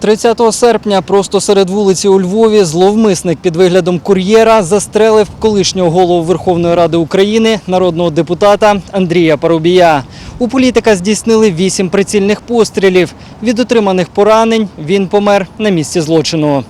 30 серпня просто серед вулиці у Львові зловмисник під виглядом кур'єра застрелив колишнього голову Верховної Ради України, народного депутата Андрія Парубія. У політика здійснили вісім прицільних пострілів. Від отриманих поранень він помер на місці злочину.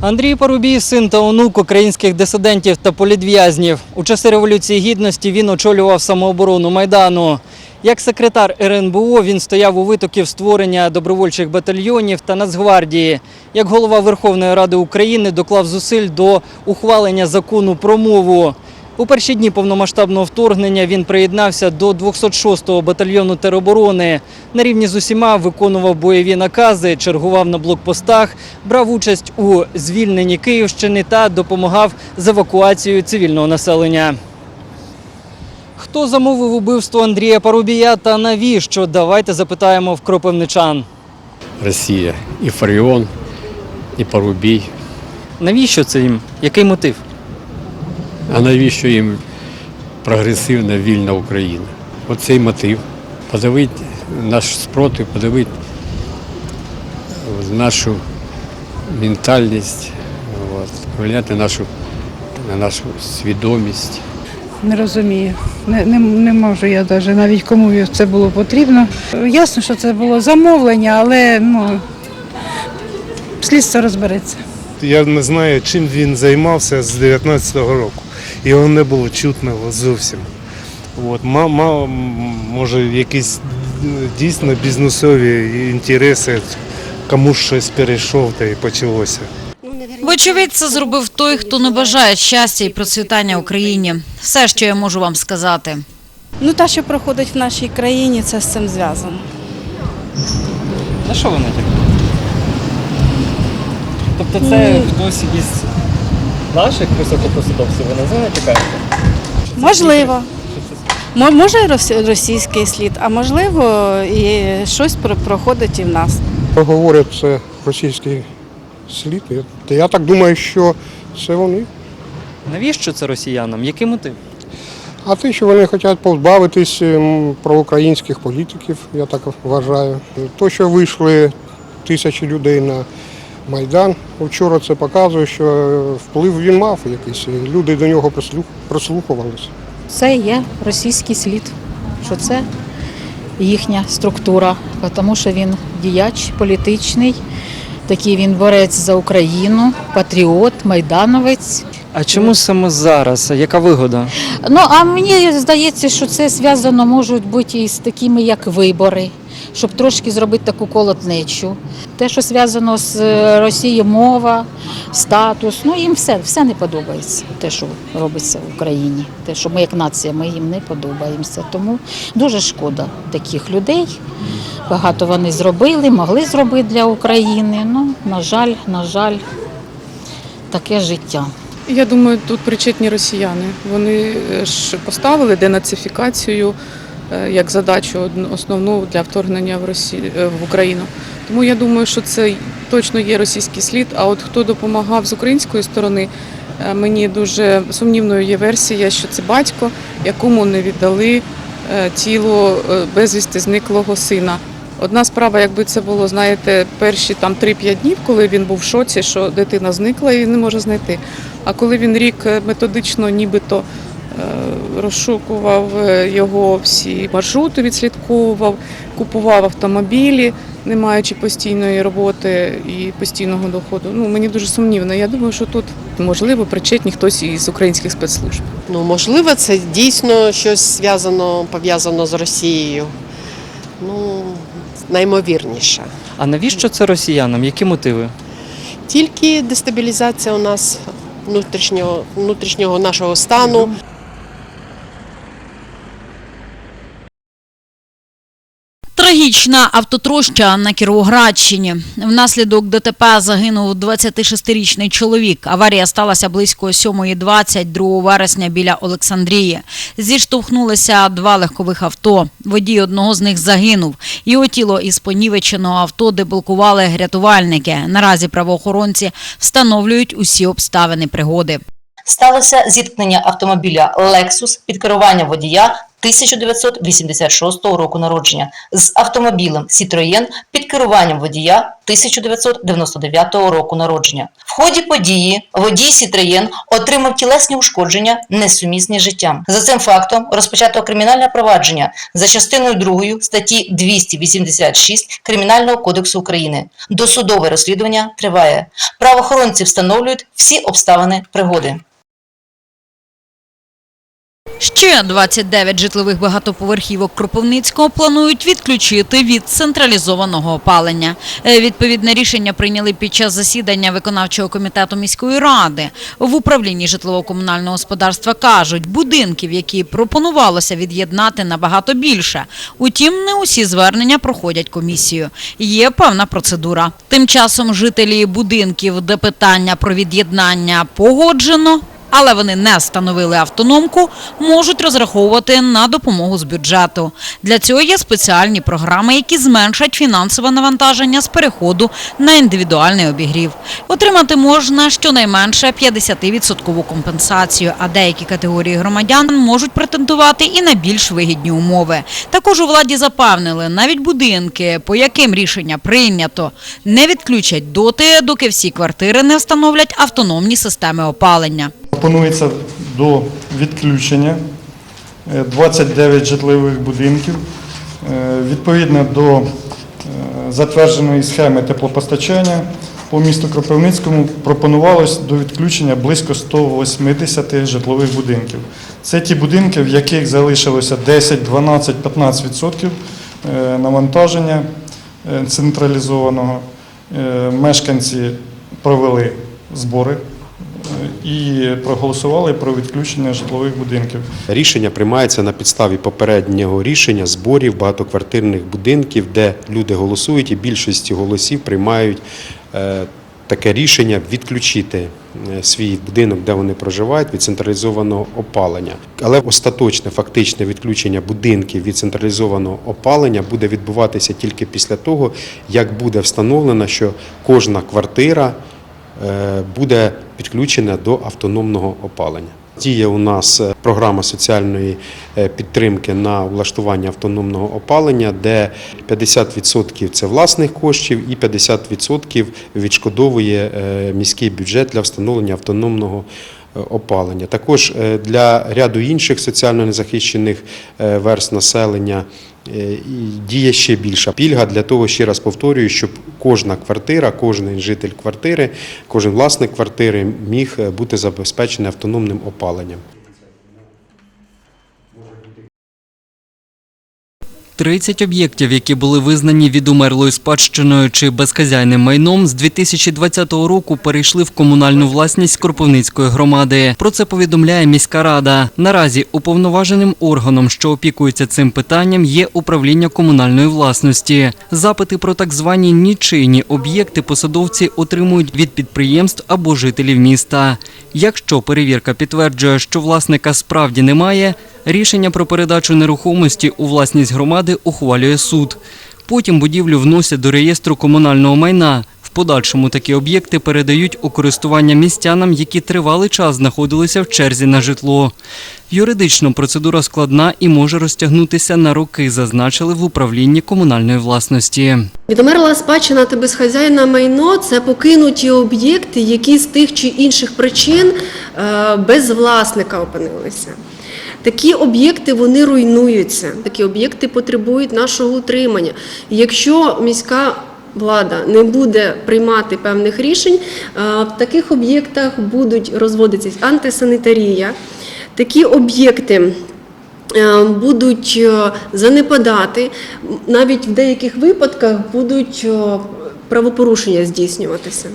Андрій Парубій – син та онук українських дисидентів та політв'язнів. У часи Революції Гідності він очолював самооборону Майдану. Як секретар РНБО він стояв у витоків створення добровольчих батальйонів та Нацгвардії. Як голова Верховної Ради України доклав зусиль до ухвалення закону про мову. У перші дні повномасштабного вторгнення він приєднався до 206-го батальйону тероборони. На рівні з усіма виконував бойові накази, чергував на блокпостах, брав участь у звільненні Київщини та допомагав з евакуацією цивільного населення. Хто замовив убивство Андрія Парубія та навіщо? Давайте запитаємо в кропивничан. Росія. І Фаріон, і Парубій. Навіщо це їм? Який мотив? А навіщо їм прогресивна вільна Україна? Оцей мотив. Подавити наш спротив, подавити нашу ментальність, от, нашу, на нашу свідомість. Не розумію. Не, не, не можу я навіть, навіть кому це було потрібно. Ясно, що це було замовлення, але ну, слідство розбереться. Я не знаю, чим він займався з 19-го року. Його не було чутно зовсім. От, ма, ма, може, якісь дійсно бізнесові інтереси, комусь щось перейшов та й почалося. Вочевидь, це зробив той, хто не бажає щастя і процвітання Україні. Все, що я можу вам сказати. Ну, те, що проходить в нашій країні, це з цим зв'язано. На що ви натякаєте? Тобто це хтось із наших високопосадовців, ви на це натякаєте? Можливо. Може російський слід, а можливо, і щось про- проходить і в нас. Говорять, це російський слід. Я- я так думаю, що це вони. Навіщо це росіянам? Який мотив? А те, що вони хочуть позбавитись ем, проукраїнських політиків, я так вважаю. То, що вийшли тисячі людей на Майдан, вчора це показує, що е, вплив він мав якийсь. Люди до нього прислухувалися. Це є російський слід, що це їхня структура, тому що він діяч політичний, такий він борець за Україну, патріот, майдановець. А чому саме зараз? Яка вигода? Ну а мені здається, що це зв'язано може бути і з такими, як вибори, щоб трошки зробити таку колотнечу. Те, що зв'язано з е, Росією, мова, статус, ну їм все, все не подобається. Те, що робиться в Україні, те, що ми як нація, ми їм не подобаємося. Тому дуже шкода таких людей. Багато вони зробили, могли зробити для України. Ну, на жаль, на жаль, таке життя. Я думаю, тут причетні росіяни. Вони е, ж поставили денацифікацію е, як задачу основну для вторгнення в Росію в Україну. Тому я думаю, що це точно є російський слід. А от хто допомагав з української сторони, е, мені дуже сумнівною є версія, що це батько, якому не віддали е, тіло е, безвісти зниклого сина. Одна справа, якби це було, знаєте, перші там 3-5 днів, коли він був в шоці, що дитина зникла і не може знайти. А коли він рік е, методично нібито е, розшукував е, його всі маршрути, відслідковував, купував автомобілі, не маючи постійної роботи і постійного доходу. Ну мені дуже сумнівно. Я думаю, що тут можливо причетні хтось із українських спецслужб. Ну, можливо, це дійсно щось зв'язано, пов'язано з Росією. Ну, наймовірніше. А навіщо це росіянам? Які мотиви? Тільки дестабілізація у нас внутрішнього, внутрішнього нашого стану. Трагічна автотроща на Кіровоградщині. Внаслідок ДТП загинув 26-річний чоловік. Аварія сталася близько 7.20 2 вересня біля Олександрії. Зіштовхнулися два легкових авто. Водій одного з них загинув. Його тіло із понівеченого авто деблокували рятувальники. Наразі правоохоронці встановлюють усі обставини пригоди. Сталося зіткнення автомобіля Lexus під керуванням водія 1986 року народження з автомобілем Citroën під керуванням водія 1999 року народження. В ході події водій Citroën отримав тілесні ушкодження, несумісні з життям. За цим фактом розпочато кримінальне провадження за частиною 2 статті 286 Кримінального кодексу України. Досудове розслідування триває. Правоохоронці встановлюють всі обставини пригоди. Ще 29 житлових багатоповерхівок Кропивницького планують відключити від централізованого опалення. Е, Відповідне рішення прийняли під час засідання виконавчого комітету міської ради. В управлінні житлово-комунального господарства кажуть, будинків, які пропонувалося від'єднати набагато більше. Утім, не усі звернення проходять комісію. Є певна процедура. Тим часом жителі будинків, де питання про від'єднання погоджено, але вони не встановили автономку, можуть розраховувати на допомогу з бюджету. Для цього є спеціальні програми, які зменшать фінансове навантаження з переходу на індивідуальний обігрів. Отримати можна щонайменше 50% компенсацію, а деякі категорії громадян можуть претендувати і на більш вигідні умови. Також у владі запевнили, навіть будинки, по яким рішення прийнято, не відключать доти, доки всі квартири не встановлять автономні системи опалення. Пропонується до відключення е, 29 житлових будинків. Е, Відповідно до е, затвердженої схеми теплопостачання по місту Кропивницькому пропонувалось до відключення близько 180 житлових будинків. Це ті будинки, в яких залишилося 10, 12, 15 відсотків е, навантаження е, централізованого. Е, Мешканці провели збори е, і проголосували про відключення житлових будинків. Рішення приймається на підставі попереднього рішення зборів багатоквартирних будинків, де люди голосують і більшості голосів приймають е, таке рішення відключити е, свій будинок, де вони проживають, від централізованого опалення. Але остаточне фактичне відключення будинків від централізованого опалення буде відбуватися тільки після того, як буде встановлено, що кожна квартира буде підключена до автономного опалення. Діє у нас е, програма соціальної е, підтримки на влаштування автономного опалення, де 50% це власних коштів і 50% відшкодовує е, міський бюджет для встановлення автономного е, опалення. Також е, для ряду інших соціально незахищених е, верст населення е, діє ще більша пільга для того, ще раз повторюю, щоб кожна квартира, кожен житель квартири, кожен власник квартири міг бути забезпечений автономним опаленням. 30 об'єктів, які були визнані відумерлою спадщиною чи безхазяйним майном, з 2020 року перейшли в комунальну власність Кропивницької громади. Про це повідомляє міська рада. Наразі уповноваженим органом, що опікується цим питанням, є управління комунальної власності. Запити про так звані нічийні об'єкти посадовці отримують від підприємств або жителів міста. Якщо перевірка підтверджує, що власника справді немає, рішення про передачу нерухомості у власність громади ухвалює суд. Потім будівлю вносять до реєстру комунального майна. В подальшому такі об'єкти передають у користування містянам, які тривалий час знаходилися в черзі на житло. Юридично процедура складна і може розтягнутися на роки, зазначили в управлінні комунальної власності. Відомерла спадщина та безхазяйне майно це покинуті об'єкти, які з тих чи інших причин е, без власника опинилися. Такі об'єкти вони руйнуються, такі об'єкти потребують нашого утримання. Якщо міська влада не буде приймати певних рішень, е, в таких об'єктах будуть розводитися антисанітарія, такі об'єкти е, будуть е, занепадати, навіть в деяких випадках будуть правопорушення здійснюватися.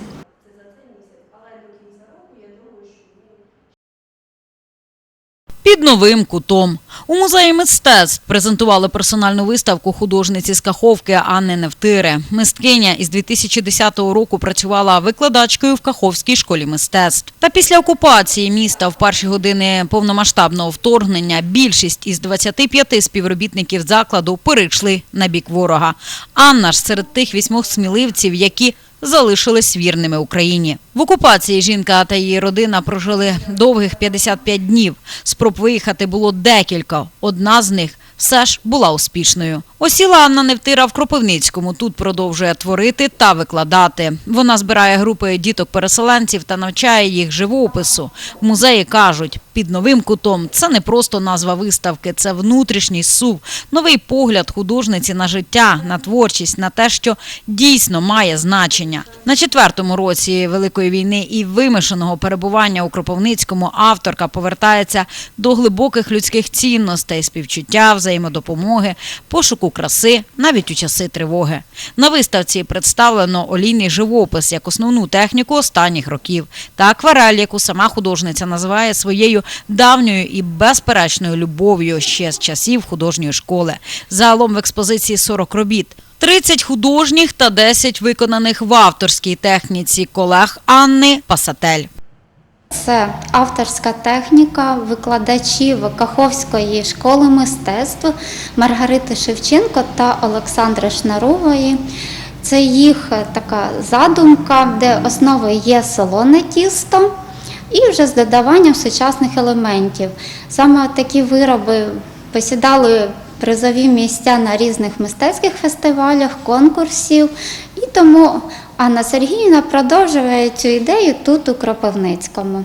Під новим кутом у музеї мистецтв презентували персональну виставку художниці з Каховки Анни Невтири. Мисткиня із 2010 року працювала викладачкою в Каховській школі мистецтв. Та після окупації міста в перші години повномасштабного вторгнення більшість із 25 співробітників закладу перейшли на бік ворога. Анна ж серед тих вісьмох сміливців, які залишились вірними Україні. В окупації жінка та її родина прожили довгих 55 днів. Спроб виїхати було декілька. Одна з них все ж була успішною. Осіла Анна Невтира в Кропивницькому. Тут продовжує творити та викладати. Вона збирає групи діток-переселенців та навчає їх живопису. В музеї кажуть, під новим кутом це не просто назва виставки, це внутрішній сув, новий погляд художниці на життя, на творчість, на те, що дійсно має значення. На четвертому році Великої війни і вимушеного перебування у Кропивницькому авторка повертається до глибоких людських цінностей, співчуття, взаємодопомоги, пошуку краси, навіть у часи тривоги. На виставці представлено олійний живопис як основну техніку останніх років та акварель, яку сама художниця називає своєю давньою і безперечною любов'ю ще з часів художньої школи. Загалом в експозиції 40 робіт. 30 художніх та 10 виконаних в авторській техніці колег Анни Пасатель. Це авторська техніка викладачів Каховської школи мистецтв Маргарити Шевченко та Олександри Шнарової. Це їх така задумка, де основою є солоне тісто і вже з додаванням сучасних елементів. Саме такі вироби посідали призові місця на різних мистецьких фестивалях, конкурсів. І тому Анна Сергіївна продовжує цю ідею тут, у Кропивницькому.